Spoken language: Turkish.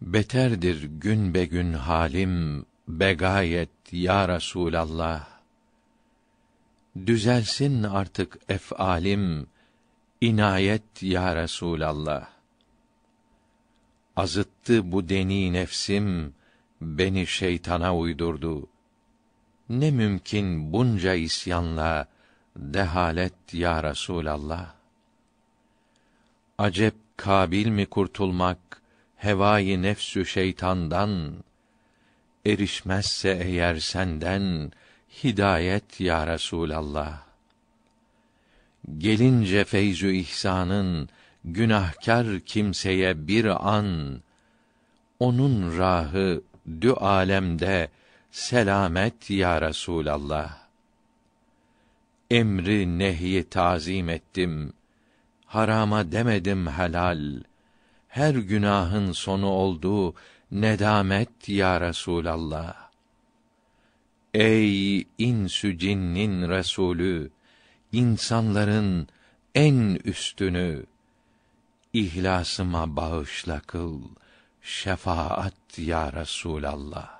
Beterdir gün be gün halim begayet ya Resulallah. Düzelsin artık ef'alim inayet ya Resulallah. Azıttı bu deni nefsim beni şeytana uydurdu. Ne mümkün bunca isyanla dehalet ya Resulallah. Acep kabil mi kurtulmak hevai nefsü şeytandan erişmezse eğer senden hidayet ya Resulallah. Gelince feyzü ihsanın günahkar kimseye bir an onun rahı dü alemde selamet ya Resulallah. Emri nehyi tazim ettim. Harama demedim helal. Her günahın sonu oldu nedamet ya Resulallah. Ey insü cinnin resulü, insanların en üstünü ihlasıma bağışla kıl şefaat ya Resulallah.